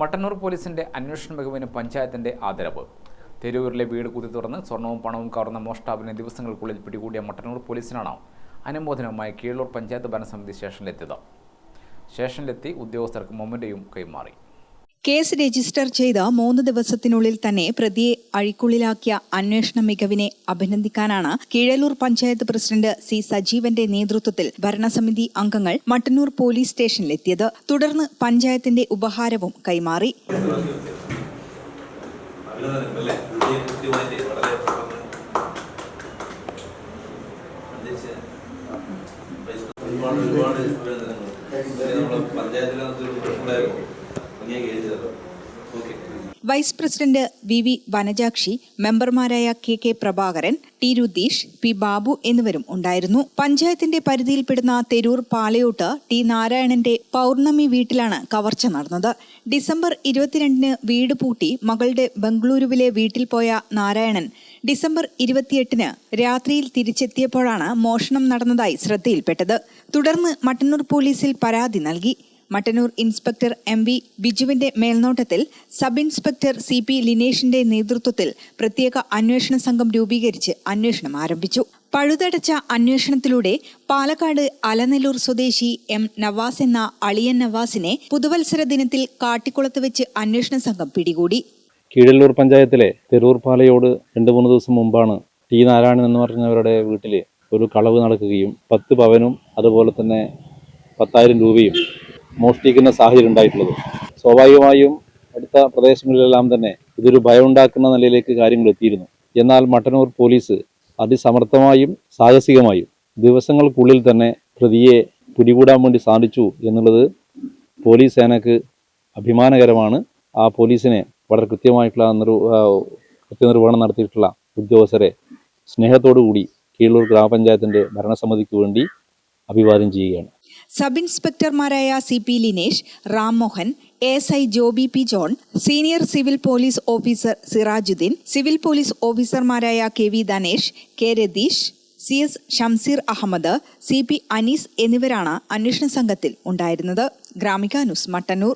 മട്ടന്നൂർ പോലീസിന്റെ അന്വേഷണ മികവിന് പഞ്ചായത്തിന്റെ ആദരവ്. തെരൂരിലെ വീട് കുത്തി തുറന്ന് സ്വർണവും പണവും കവർന്ന മോഷ്ടാവിനെ ദിവസങ്ങൾക്കുള്ളിൽ പിടികൂടിയ മട്ടന്നൂർ പോലീസിനാണ് അനുമോദനവുമായി കീഴൂർ പഞ്ചായത്ത് ഭരണസമിതി സ്റ്റേഷനിലെത്തിയത്. സ്റ്റേഷനിലെത്തി ഉദ്യോഗസ്ഥർക്ക് മൊമ്മന്റെയും കൈമാറി. കേസ് രജിസ്റ്റർ ചെയ്ത മൂന്ന് ദിവസത്തിനുള്ളിൽ തന്നെ പ്രതിയെ അഴിക്കുള്ളിലാക്കിയ അന്വേഷണ മികവിനെ അഭിനന്ദിക്കാനാണ് കീഴലൂർ പഞ്ചായത്ത് പ്രസിഡന്റ് സി സജീവന്റെ നേതൃത്വത്തിൽ ഭരണസമിതി അംഗങ്ങൾ മട്ടന്നൂർ പോലീസ് സ്റ്റേഷനിലെത്തിയത് തുടർന്ന് പഞ്ചായത്തിന്റെ ഉപഹാരവും കൈമാറി ഒരുപാട് ഒരുപാട് അഭിനന്ദനങ്ങൾ vice president V V Vanajakshi മെമ്പർമാരായ K K Prabhakaran T Rudheesh P Babu എന്നിവരും ഉണ്ടായിരുന്നു. പഞ്ചായത്തിന്റെ പരിധിയിൽപ്പെടുന്ന തെരൂർ പാലയോട്ട് ടി നാരായണന്റെ പൗർണമി വീട്ടിലാണ് കവർച്ച നടന്നത്. ഡിസംബർ ഇരുപത്തിരണ്ടിന് വീട് പൂട്ടി മകളുടെ ബംഗളൂരുവിലെ വീട്ടിൽ പോയ നാരായണൻ ഡിസംബർ ഇരുപത്തിയെട്ടിന് രാത്രിയിൽ തിരിച്ചെത്തിയപ്പോഴാണ് മോഷണം നടന്നതായി ശ്രദ്ധയിൽപ്പെട്ടത്. തുടർന്ന് മട്ടന്നൂർ പോലീസിൽ പരാതി നൽകി. മട്ടന്നൂർ ഇൻസ്പെക്ടർ എം വി ബിജുവിന്റെ മേൽനോട്ടത്തിൽ സബ് ഇൻസ്പെക്ടർ സി പി ലിനേഷിന്റെ നേതൃത്വത്തിൽ പ്രത്യേക അന്വേഷണ സംഘം രൂപീകരിച്ച് അന്വേഷണം ആരംഭിച്ചു. പഴുതടച്ച അന്വേഷണത്തിലൂടെ പാലക്കാട് അലനല്ലൂർ സ്വദേശി എം നവാസ് എന്ന അളിയൻ നവാസിനെ പുതുവത്സര ദിനത്തിൽ കാട്ടിക്കുളത്ത് വെച്ച് അന്വേഷണ സംഘം പിടികൂടി. കീഴല്ലൂർ പഞ്ചായത്തിലെ തെരൂർ പാലയോട് രണ്ട് മൂന്ന് ദിവസം മുമ്പാണ് ടി നാരായണൻ എന്ന് പറഞ്ഞവരുടെ വീട്ടിൽ ഒരു കളവ് നടക്കുകയും പത്ത് പവനും അതുപോലെ തന്നെ പത്തായിരം രൂപയും മോഷ്ടിക്കുന്ന സാഹചര്യം ഉണ്ടായിട്ടുള്ളത്. സ്വാഭാവികമായും അടുത്ത പ്രദേശങ്ങളിലെല്ലാം തന്നെ ഇതൊരു ഭയമുണ്ടാക്കുന്ന നിലയിലേക്ക് കാര്യങ്ങൾ എത്തിയിരുന്നു. എന്നാൽ മട്ടന്നൂർ പോലീസ് അതിസമർത്ഥമായും സാഹസികമായും ദിവസങ്ങൾക്കുള്ളിൽ തന്നെ പ്രതിയെ പിടികൂടാൻ വേണ്ടി സാധിച്ചു എന്നുള്ളത് പോലീസ് സേനക്ക് അഭിമാനകരമാണ്. ആ പോലീസിനെ വളരെ കൃത്യമായിട്ടുള്ള നിർ കൃത്യനിർവഹണം നടത്തിയിട്ടുള്ള ഉദ്യോഗസ്ഥരെ സ്നേഹത്തോടു കൂടി കീഴൂർ ഗ്രാമപഞ്ചായത്തിന്റെ ഭരണസമിതിക്ക് വേണ്ടി അഭിവാദ്യം ചെയ്യുകയാണ്. Sub ഇൻസ്പെക്ടർമാരായ C P Linesh Rammohan S I Joby P John senior civil police officer Sirajuddin civil police ഓഫീസർമാരായ K V Dhanesh K Ratheesh C S Shamseer Ahammed C P Anees എന്നിവരാണ് അന്വേഷണ സംഘത്തിൽ ഉണ്ടായിരുന്നത്. ഗ്രാമിക ന്യൂസ് മട്ടന്നൂർ.